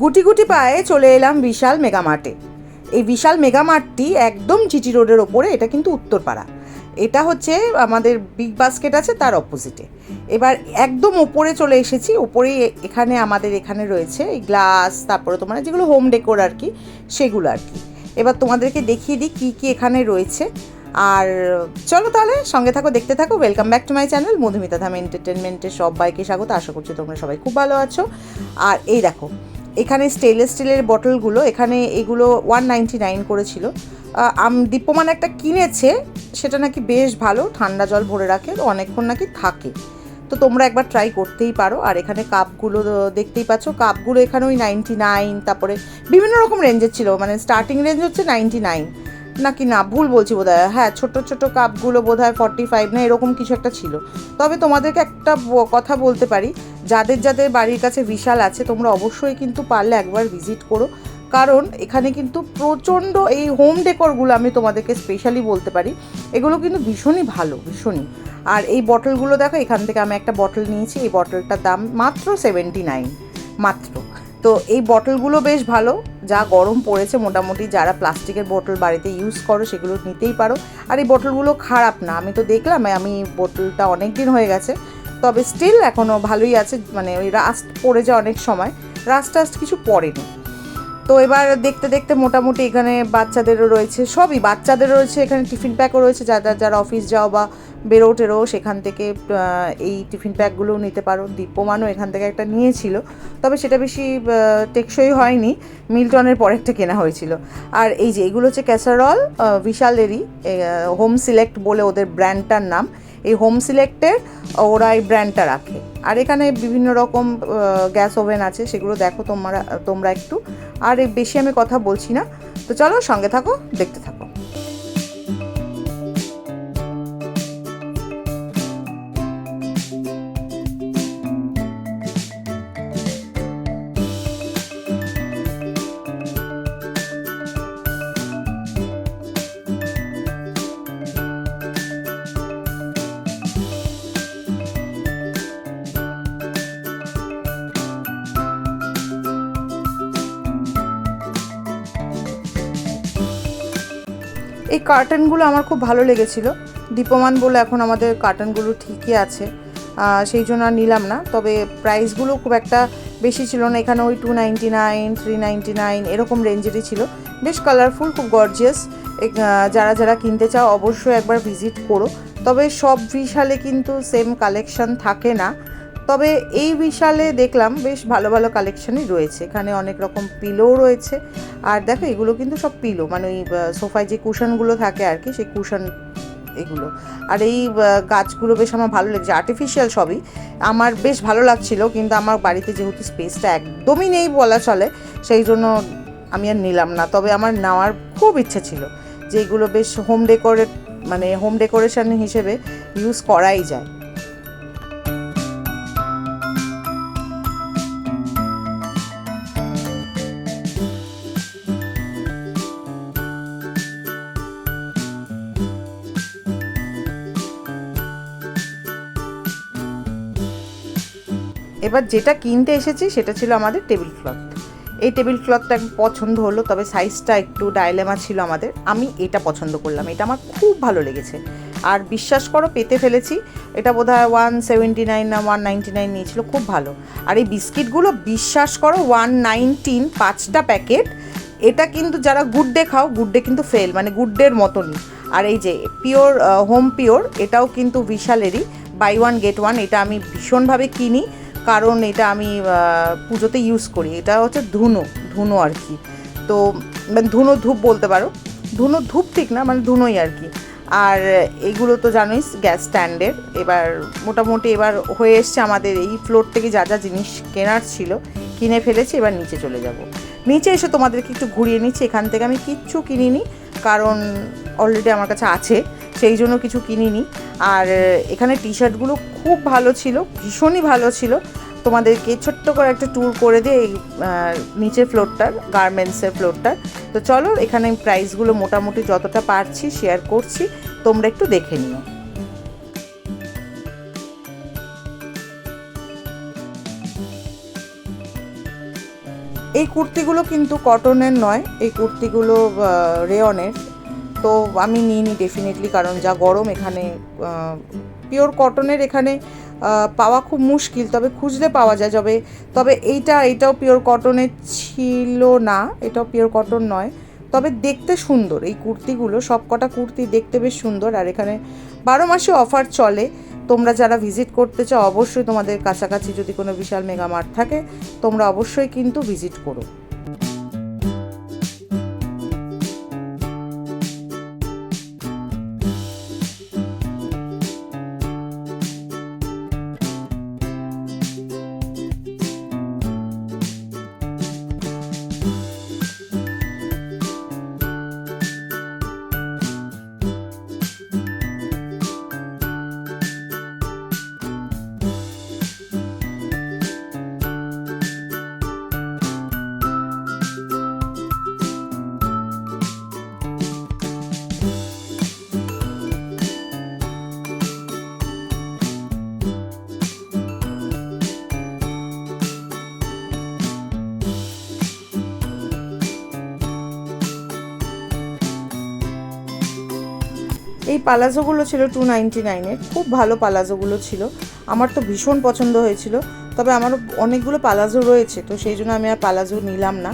গুটি গুটি পায়ে চলে এলাম বিশাল মেগামার্টে। এই বিশাল মেগামার্টটি একদম জিটি রোডের ওপরে, এটা কিন্তু উত্তরপাড়া। এটা হচ্ছে আমাদের বিগ বাস্কেট আছে, তার অপোজিটে। এবার একদম ওপরে চলে এসেছি, ওপরেই এখানে আমাদের এখানে রয়েছে এই গ্লাস, তারপরে তোমার যেগুলো হোম ডেকোর আর কি, সেগুলো আর কি। এবার তোমাদেরকে দেখিয়ে দিই কী কী এখানে রয়েছে। আর চলো তাহলে সঙ্গে থাকো, দেখতে থাকো। Welcome back to my channel Madhumita Dham এন্টারটেনমেন্টের সবাইকে স্বাগত। আশা করছি তোমরা সবাই খুব ভালো আছো। আর এই দেখো এখানে স্টেনলেস স্টিলের বটলগুলো এখানে এগুলো ওয়ান নাইনটি নাইন করেছিল দীপ্যমান একটা কিনেছে, সেটা নাকি বেশ ভালো, ঠান্ডা জল ভরে রাখে অনেকক্ষণ নাকি থাকে। তো তোমরা একবার ট্রাই করতেই পারো, আর এখানে কাপগুলো দেখতেই পাচ্ছ কাপগুলো এখানে ওই নাইনটি নাইন তারপরে বিভিন্ন রকম রেঞ্জের ছিল মানে স্টার্টিং রেঞ্জ হচ্ছে নাইনটি নাইন নাকি না? ভুল বলছি বোধ হয়, ছোট ছোট কাপগুলো বোধ হয় ফর্টি ফাইভ না, এরকম কিছু একটা ছিল। তবে তোমাদেরকে একটা কথা বলতে পারি। যাদের যাদের বাড়ির কাছে বিশাল আছে, তোমরা অবশ্যই কিন্তু পারলে একবার ভিজিট করো। কারণ এখানে কিন্তু প্রচণ্ড এই হোম ডেকোরগুলো আমি তোমাদেরকে স্পেশালি বলতে পারি। এগুলো কিন্তু ভীষণই ভালো, ভীষণই। আর এই বটলগুলো দেখো, এখান থেকে আমি একটা বটল নিয়েছি। এই বটলটার দাম মাত্র সেভেন্টি নাইন মাত্র। তো এই বটলগুলো বেশ ভালো। যা গরম পড়েছে মোটামুটি, যারা প্লাস্টিকের বোতল বাড়িতে ইউজ করো, সেগুলো নিতেই পারো। আর এই বোতলগুলো খারাপ না। আমি তো দেখলাম, আমি বোতলটা অনেক দিন হয়ে গেছে। তবে স্টিল এখনও ভালোই আছে। মানে ওই রাস্ট পড়ে যায় অনেক সময়। রাস্ট টাস্ট কিছু পড়েনি। তো এবার দেখতে দেখতে মোটামুটি এখানে বাচ্চাদেরও রয়েছে। সবই বাচ্চাদেরও রয়েছে। এখানে টিফিন প্যাকও রয়েছে। যারা যারা অফিস যাও বা বেরো টেরো, সেখান থেকে এই টিফিন প্যাকগুলোও নিতে পারো। দীপ্যমানও এখান থেকে একটা নিয়েছিল। তবে সেটা বেশি টেকসই হয়নি। মিল্টনের পরে একটা কেনা হয়েছিল। আর এই যে, এগুলো হচ্ছে ক্যাসারল বিশালেরই হোম সিলেক্ট বলে ওদের ব্র্যান্ডটার নাম। এই হোম সিলেক্টের ওরা এই ব্র্যান্ডটা রাখে। আর এখানে বিভিন্ন রকম গ্যাস ওভেন আছে, সেগুলো দেখো তোমরা তোমরা একটু। আর বেশি আমি কথা বলছি না। তো চলো সঙ্গে থাকো, দেখতে থাকো। কার্টনগুলো আমার খুব ভালো লেগেছিল। দীপমান বলে এখন আমাদের কার্টনগুলো ঠিকই আছে। সেই জন্য আর নিলাম না। তবে প্রাইসগুলো খুব একটা বেশি ছিল না। এখানে ওই two ninety nine three ninety nine এরকম রেঞ্জেরই ছিল। বেশ কালারফুল খুব গর্জিয়াস যারা যারা কিনতে চাও অবশ্যই একবার ভিজিট করো। তবে সব বিশালে কিন্তু সেম কালেকশন থাকে না। তবে এই বিশালে দেখলাম বেশ ভালো ভালো কালেকশনই রয়েছে। এখানে অনেক রকম পিলো রয়েছে। আর দেখো, এগুলো কিন্তু সব পিলো। মানে ওই সোফায় যে কুশনগুলো থাকে আর কি, সেই কুশন এগুলো। আর এই গাছগুলো বেশ আমার ভালো লেগেছে। আর্টিফিশিয়াল সবই। আমার বেশ ভালো লাগছিল, কিন্তু আমার বাড়িতে যেহেতু স্পেসটা একদমই নেই বলা চলে, সেই জন্য আমি আর নিলাম না। তবে আমার নেওয়ার খুব ইচ্ছে ছিল যে এগুলো বেশ হোম ডেকোরেট মানে হোম ডেকোরেশন হিসেবে ইউজ করাই যায়। এবার যেটা কিনতে এসেছি সেটা ছিল আমাদের টেবিল ক্লথ এই টেবিল ক্লথটা পছন্দ হলো, তবে সাইজটা একটু ডায়লেমা ছিল আমাদের। আমি এটা পছন্দ করলাম, এটা আমার খুব ভালো লেগেছে। আর বিশ্বাস করো, পেতে ফেলেছি। এটা বোধ হয় ওয়ান সেভেন্টি নাইন না ওয়ান নাইনটি নাইন নিয়েছিল, খুব ভালো। আর এই বিস্কিটগুলো বিশ্বাস করো ওয়ান নাইনটিন পাঁচটা প্যাকেট। এটা কিন্তু যারা গুড ডে খাও গুড ডে কিন্তু ফেল মানে গুড ডের মতনই। আর এই যে পিওর হোম পিওর এটাও কিন্তু বিশালেরই বাই ওয়ান গেট ওয়ান এটা আমি ভীষণভাবে কিনি। কারণ এটা আমি পুজোতে ইউজ করি। এটা হচ্ছে ধুনো ধুনো আর কি। তো মানে ধুনো ধূপ বলতে পারো। ধুনো ধূপ ঠিক না মানে ধুনোই আর কি। আর এগুলো তো জানোই গ্যাস স্ট্যান্ডের এবার মোটামুটি এবার হয়ে এসছে আমাদের এই ফ্লোর থেকে যা যা জিনিস কেনার ছিল, কিনে ফেলেছি, এবার নিচে চলে যাব। নিচে এসে তোমাদেরকে একটু ঘুরিয়ে নিচ্ছি। এখান থেকে আমি কিচ্ছু কিনিনি, কারণ অলরেডি আমার কাছে আছে, সেই জন্য কিছু কিনিনি। আর এখানে টি শার্টগুলো খুব ভালো ছিল, ভীষণই ভালো ছিল। তোমাদেরকে ছোট্ট করে একটা ট্যুর করে দিয়ে এই নিচের ফ্লোরটার গার্মেন্টসের ফ্লোরটার তো চলো, এখানে আমি প্রাইসগুলো মোটামুটি যতটা পারছি শেয়ার করছি, তোমরা একটু দেখে নিও। এই কুর্তিগুলো কিন্তু কটনের নয়, এই কুর্তিগুলো রেয়নের তো আমি নিই নিইনি ডেফিনেটলি কারণ যা গরম এখানে পিওর কটনের এখানে পাওয়া খুব মুশকিল। তবে খুঁজলে পাওয়া যায় তবে তবে এইটা এটাও পিওর কটনের ছিল না, এটাও পিওর কটন নয়। তবে দেখতে সুন্দর, এই কুর্তিগুলো সব কটা কুর্তি দেখতে বেশ সুন্দর। আর এখানে বারো মাসে অফার চলে। তোমরা যারা ভিজিট করতে চাও, অবশ্যই তোমাদের কাছাকাছি যদি কোনো বিশাল মেগা মার্ট থাকে, তোমরা অবশ্যই কিন্তু ভিজিট করো। এই পালাজোগুলো ছিল টু নাইনটি নাইনের খুব ভালো পালাজোগুলো ছিল। আমার তো ভীষণ পছন্দ হয়েছিল। তবে আমার অনেকগুলো পালাজো রয়েছে, তো সেই জন্য আমি আর পালাজো নিলাম না।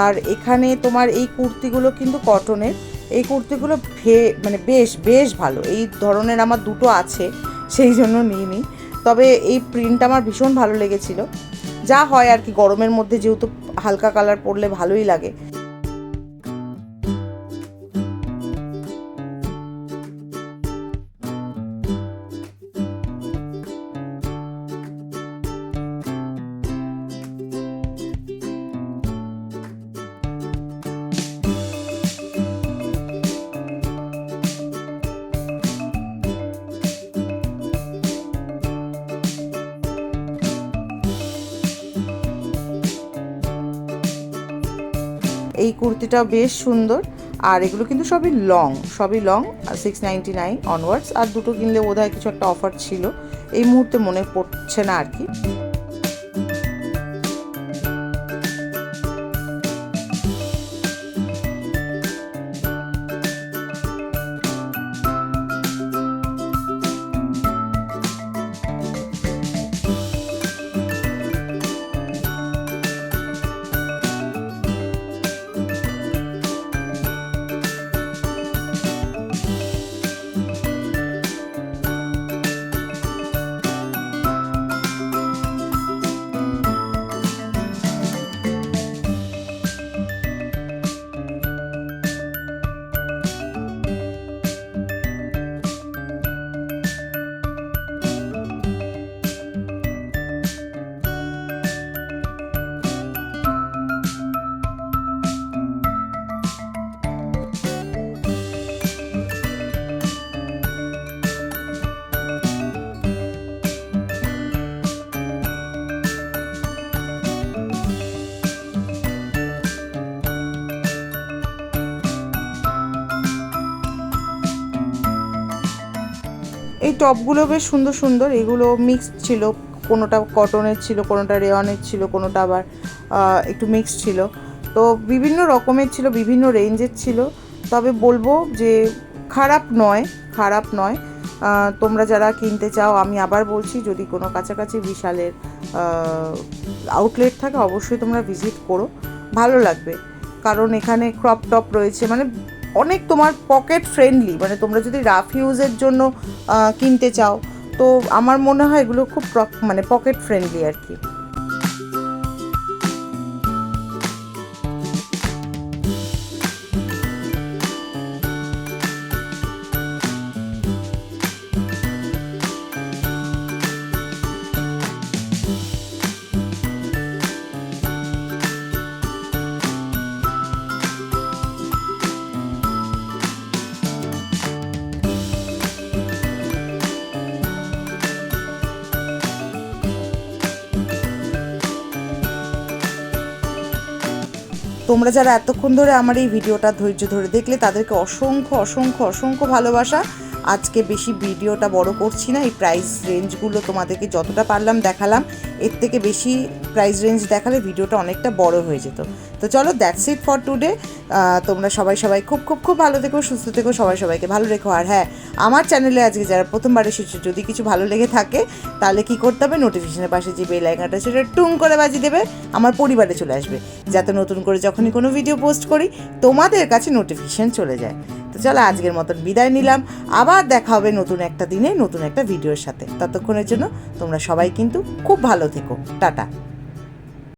আর এখানে তোমার এই কুর্তিগুলো কিন্তু কটনের এই কুর্তিগুলো ভে মানে বেশ বেশ ভালো। এই ধরনের আমার দুটো আছে, সেই জন্য নিইনি তবে এই প্রিন্ট আমার ভীষণ ভালো লেগেছিল। যা হয় আর কি, গরমের মধ্যে যেহেতু হালকা কালার পরলে ভালোই লাগে। এই কুর্তিটা বেশ সুন্দর। আর এগুলো কিন্তু সবই লং সবই long six ninety nine onwards আর দুটো কিনলে বোধহয় কিছু একটা অফার ছিল। এই মুহূর্তে মনে পড়ছে না আর কি। টপগুলো বেশ সুন্দর সুন্দর। এগুলো মিক্সড ছিল। কোনোটা কটনের ছিল, কোনোটা রেওয়ানের ছিল, কোনোটা আবার একটু মিক্সড ছিল। তো বিভিন্ন রকমের ছিল, বিভিন্ন রেঞ্জের ছিল। তবে বলব যে খারাপ নয় খারাপ নয়। তোমরা যারা কিনতে চাও, আমি আবার বলছি, যদি কোনো কাছাকাছি বিশালের আউটলেট থাকে, অবশ্যই তোমরা ভিজিট করো। ভালো লাগবে। কারণ এখানে ক্রপ টপ রয়েছে মানে অনেক তোমার পকেট ফ্রেন্ডলি মানে তোমরা যদি রাফ ইউজের জন্য কিনতে চাও, তো আমার মনে হয় এগুলো খুব মানে পকেট ফ্রেন্ডলি আর কি। তোমরা যারা এতক্ষণ ধরে আমার এই ভিডিওটা ধৈর্য ধরে দেখলে, তাদেরকে অসংখ্য অসংখ্য অসংখ্য ভালোবাসা। আজকে বেশি ভিডিওটা বড় করছি না, এই প্রাইস রেঞ্জগুলো তোমাদেরকে যতটা পারলাম দেখালাম, এর থেকে বেশি প্রাইস রেঞ্জ দেখালে ভিডিওটা অনেকটা বড় হয়ে যেত। তো চলো দ্যাটস ইট ফর টুডে তোমরা সবাই সবাই খুব খুব খুব ভালো থেকো, সুস্থ থেকো, সবাই সবাইকে ভালো রেখো। আর হ্যাঁ আমার চ্যানেলে আজকে যারা প্রথমবার এসেছে, যদি কিছু ভালো লেগে থাকে, তাহলে কি করতে হবে? নোটিফিকেশনের পাশে যে বেল আইকনটা সেটা টুং করে বাজিয়ে দেবে, আমার পরিবারে চলে আসবে, যাতে নতুন করে যখনই কোনো ভিডিও পোস্ট করি, তোমাদের কাছে নোটিফিকেশান চলে যায়। তো চলো আজকের মতন বিদায় নিলাম। আবার দেখা হবে নতুন একটা দিনে, নতুন একটা ভিডিওর সাথে। ততক্ষণের জন্য তোমরা সবাই কিন্তু খুব ভালো থেকো। টাটা।